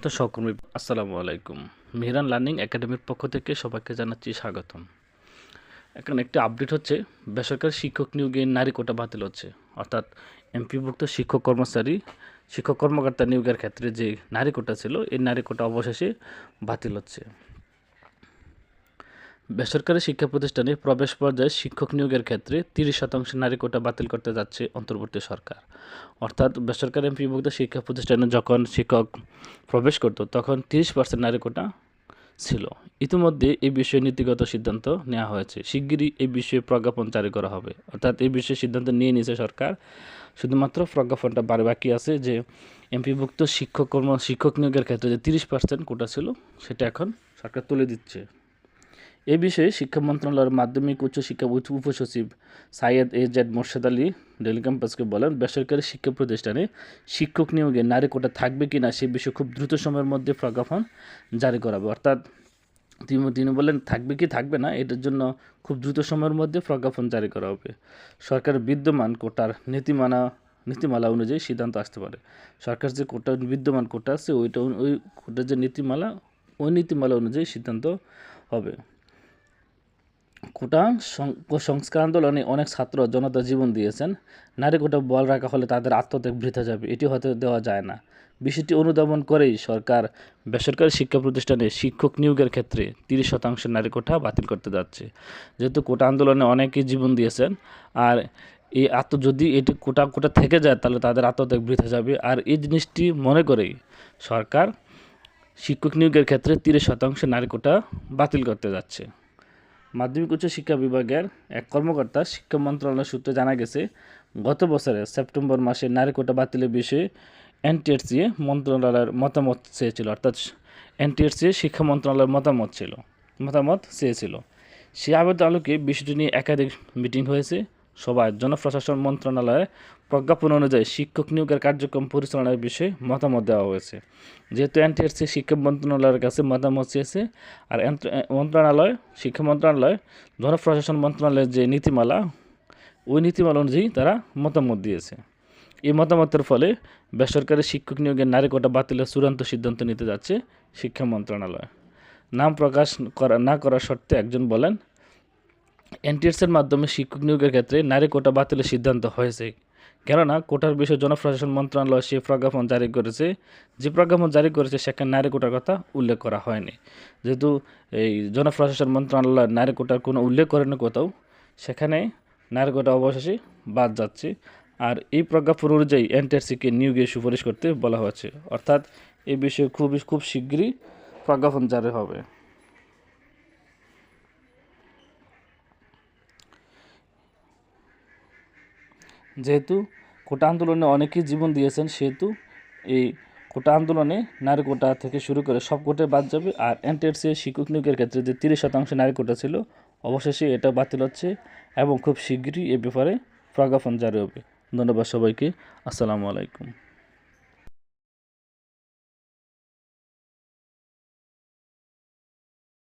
তো সহকর্মী, আসসালামু আলাইকুম। মেহরান লার্নিং একাডেমির পক্ষ থেকে সবাইকে জানাচ্ছি স্বাগতম। এখন একটি আপডেট হচ্ছে, বেসরকারি শিক্ষক নিয়োগে নারী কোটা বাতিল হচ্ছে। অর্থাৎ এমপিভুক্ত শিক্ষক কর্মচারী, শিক্ষক কর্মকর্তা নিয়োগের ক্ষেত্রে যে নারী কোটা ছিল, এই নারী কোটা অবশেষে বাতিল হচ্ছে। বেসরকারি শিক্ষা প্রতিষ্ঠানে প্রবেশ পর্যায়ে শিক্ষক নিয়োগের ক্ষেত্রে তিরিশ শতাংশ নারী কোটা বাতিল করতে যাচ্ছে অন্তর্বর্তী সরকার। অর্থাৎ বেসরকারি এমপিভুক্ত শিক্ষা প্রতিষ্ঠানে যখন শিক্ষক প্রবেশ করত, তখন তিরিশ পার্সেন্ট নারী কোটা ছিল। ইতিমধ্যে এই বিষয়ে নীতিগত সিদ্ধান্ত নেওয়া হয়েছে। শিগগিরই এই বিষয়ে প্রজ্ঞাপন জারি করা হবে। অর্থাৎ এই বিষয়ে সিদ্ধান্ত নিয়ে নিয়েছে সরকার। শুধুমাত্র প্রজ্ঞাপনটা বাড়ি বাকি আছে যে, এমপিভুক্ত শিক্ষক কর্ম, শিক্ষক নিয়োগের ক্ষেত্রে যে তিরিশ পার্সেন্ট কোটা ছিল, সেটা এখন সরকার তুলে দিচ্ছে। এ বিষয়ে শিক্ষা মন্ত্রণালয়ের মাধ্যমিক উচ্চ শিক্ষা উপসচিব Syed A Z Morshed Ali daily ক্যাম্পাসকে বলেন, বেসরকারি শিক্ষা প্রতিষ্ঠানে শিক্ষক নিয়োগে নারী কোটা থাকবে কি না সে বিষয়ে খুব দ্রুত সময়ের মধ্যে প্রজ্ঞাপন জারি করাবে। অর্থাৎ তিনি তিনি বলেন থাকবে কি থাকবে না, এটার জন্য খুব দ্রুত সময়ের মধ্যে প্রজ্ঞাপন জারি করা হবে। সরকার বিদ্যমান কোটার নীতিমানা নীতিমালা অনুযায়ী সিদ্ধান্ত আসতে পারে। সরকার যে কোটা বিদ্যমান কোটা আছে, ওইটা ওই কোটার যে নীতিমালা, ওই নীতিমালা অনুযায়ী সিদ্ধান্ত হবে। কোটা সংস্কার আন্দোলনে অনেক ছাত্র জনতা জীবন দিয়েছেন। নারী কোটা বল রাখা হলে তাদের আত্মত্যাগ বৃথা যাবে, এটি হতে দেওয়া যায় না। বিষয়টি অনুধাবন করেই সরকার বেসরকারি শিক্ষা প্রতিষ্ঠানে শিক্ষক নিয়োগের ক্ষেত্রে তিরিশ শতাংশ নারী কোটা বাতিল করতে যাচ্ছে। যেহেতু কোটা আন্দোলনে অনেকেই জীবন দিয়েছেন, আর এই আত্ম, যদি এটি কোটা কোটা থেকে যায়, তাহলে তাদের আত্মত্যাগ বৃথা যাবে। আর এই জিনিসটি মনে করেই সরকার শিক্ষক নিয়োগের ক্ষেত্রে তিরিশ শতাংশ নারী কোটা বাতিল করতে যাচ্ছে। মাধ্যমিক উচ্চ শিক্ষা বিভাগের এক কর্মকর্তা শিক্ষা মন্ত্রণালয় সূত্রে জানা গেছে, গত বছরের সেপ্টেম্বর মাসে নারী কোটা বাতিলের বিষয়ে এনটিএসসি মন্ত্রণালয়ের মতামত চেয়েছিল, অর্থাৎ এনটিএসসি শিক্ষা মন্ত্রণালয়ের মতামত ছিল, মতামত চেয়েছিল। সে আবেদন আলোকে বিষয়টি নিয়ে একাধিক মিটিং হয়েছে। সবাই জনপ্রশাসন মন্ত্রণালয়ে প্রজ্ঞাপন অনুযায়ী শিক্ষক নিয়োগের কার্যক্রম পরিচালনার বিষয়ে মতামত দেওয়া হয়েছে। যেহেতু এনটিএসসি শিক্ষা মন্ত্রণালয়ের কাছে মতামত চেয়েছে, আর মন্ত্রণালয় শিক্ষা মন্ত্রণালয়, জনপ্রশাসন মন্ত্রণালয়ের যে নীতিমালা, ওই নীতিমালা অনুযায়ী তারা মতামত দিয়েছে। এই মতামতের ফলে বেসরকারি শিক্ষক নিয়োগের নারী কোটা বাতিলের চূড়ান্ত সিদ্ধান্ত নিতে যাচ্ছে শিক্ষা মন্ত্রণালয়। নাম প্রকাশ করা না করার শর্তে একজন বলেন এনটিএসের মাধ্যমে শিক্ষক নিয়োগের ক্ষেত্রে নারী কোটা বাতিলের সিদ্ধান্ত হয়েছে। কেননা, কোটার বিষয়ে জনপ্রশাসন মন্ত্রণালয় সে প্রজ্ঞাপন জারি করেছে। যে প্রজ্ঞাপন জারি করেছে, সেখানে নারী কোটার কথা উল্লেখ করা হয়নি। যেহেতু এই জনপ্রশাসন মন্ত্রণালয় নারী কোটার কোনো উল্লেখ করেনি কোথাও, সেখানে নারী কোটা অবশেষে বাদ যাচ্ছে। আর এই প্রজ্ঞাপন অনুযায়ী এনটিআরসিকে নিয়োগের সুপারিশ করতে বলা হয়েছে। অর্থাৎ এই বিষয়ে খুবই, খুব শীঘ্রই প্রজ্ঞাপন জারি হবে। যেহেতু কোটা আন্দোলনে অনেকেই জীবন দিয়েছেন, সেহেতু এই কোটা আন্দোলনে নারী কোটা থেকে শুরু করে সব কোটে বাদ যাবে। আর এনটিএসসি শিক্ষক নিয়োগের ক্ষেত্রে যে তিরিশ শতাংশ নারী কোটা ছিল, অবশেষে এটা বাতিল হচ্ছে এবং খুব শীঘ্রই এ ব্যাপারে প্রজ্ঞাপন জারি হবে। ধন্যবাদ সবাইকে। আসসালামু আলাইকুম।